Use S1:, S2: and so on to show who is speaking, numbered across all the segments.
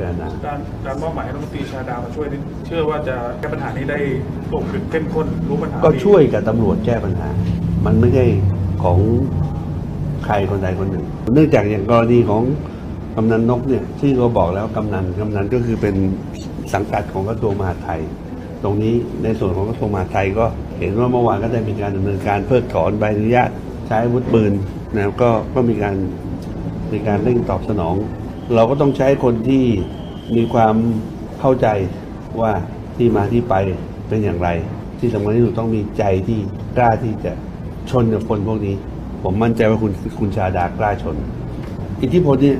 S1: พิจารณา
S2: การการมอบหมายให้รัฐมนตรีชาดามาช่วยนี่เชื่อว่าจะแก้ปัญหานี้ได้ตรงจุดเข้มข้นรู้ปัญหา
S1: ก็
S2: ดี
S1: ช่วยกับตำรวจแก้ปัญหา มันไม่ใช่ของใครคนใดคนหนึ่ง เนื่องจากอย่างกรณีของกำนันนกเนี่ยที่เราบอกแล้วกำนันกำนันก็คือเป็นสังกัดของกระทรวงมหาดไทย ตรงนี้ในส่วนของกระทรวงมหาดไทยก็เห็นว่าเมื่อวานก็ได้มีการดำเนินการเพิกถอนใบอนุญาตใช้อาวุธปืนนะครับก็ก็มีการมีการเร่งตอบสนอง เราก็ต้องใช้คนที่มีความเข้าใจว่าที่มาที่ไปเป็นอย่างไร ที่สำคัญที่สุดต้องมีใจที่กล้าที่จะชนกับคนพวกนี้ ผมมั่นใจว่าคุณคุณชาดากล้าชน อิทธิพลเนี่ย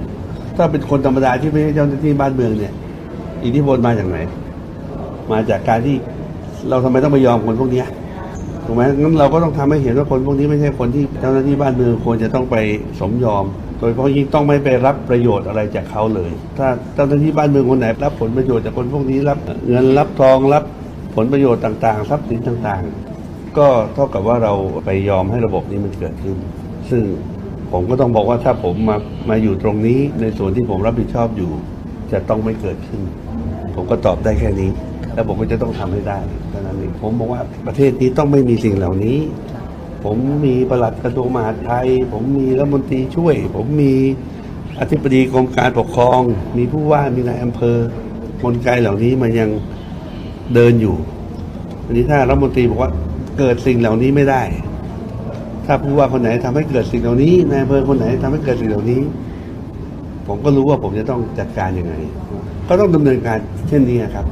S1: ถ้าเป็นคนธรรมดาที่ไม่ใช่เจ้าหน้าที่บ้านเมืองเนี่ย อิทธิพลมาจากไหน มาจากการที่เราทำไมต้องไปยอมคนพวกนี้ถูกไหมงั้นเราก็ต้องทำให้เห็นว่าคนพวกนี้ไม่ใช่คนที่เจ้าหน้าที่บ้านเมืองควรจะต้องไปสมยอม โดยเฉพาะยิ่งต้องไม่ไปรับประโยชน์อะไรจากเขาเลย ถ้าเจ้าหน้าที่บ้านเมืองคนไหนรับผลประโยชน์จากคนพวกนี้รับเงินรับทองรับผลประโยชน์ต่างๆ ทรัพย์สินต่างๆ ก็เท่ากับว่าเราไปยอมให้ระบบนี้มันเกิดขึ้น ซึ่งผมก็ต้องบอกว่าถ้าผมมามาอยู่ตรงนี้ ในส่วนที่ผมรับผิดชอบอยู่ จะต้องไม่เกิดขึ้น ผมก็ตอบได้แค่นี้ แล้วผมก็จะต้องทำให้ได้เท่านั้นเองผมบอกว่าประเทศนี้ต้องไม่มีสิ่งเหล่านี้ ผมมีประหลัดกระทรวงมหาดไทย ผมมีรัฐมนตรีช่วย ผมมีอธิบดีกรมการปกครอง มีผู้ว่ามีนายอำเภอกลไกเหล่านี้มันยังเดินอยู่อันนี้ถ้ารัฐมนตรีบอกว่าเกิดสิ่งเหล่านี้ไม่ได้ ถ้าผู้ว่าคนไหนทำให้เกิดสิ่งเหล่านี้นายอำเภอคนไหนทำให้เกิดสิ่งเหล่านี้ ผมก็รู้ว่าผมจะต้องจัดการยังไง ก็ต้องดำเนินการเช่นนี้ครับ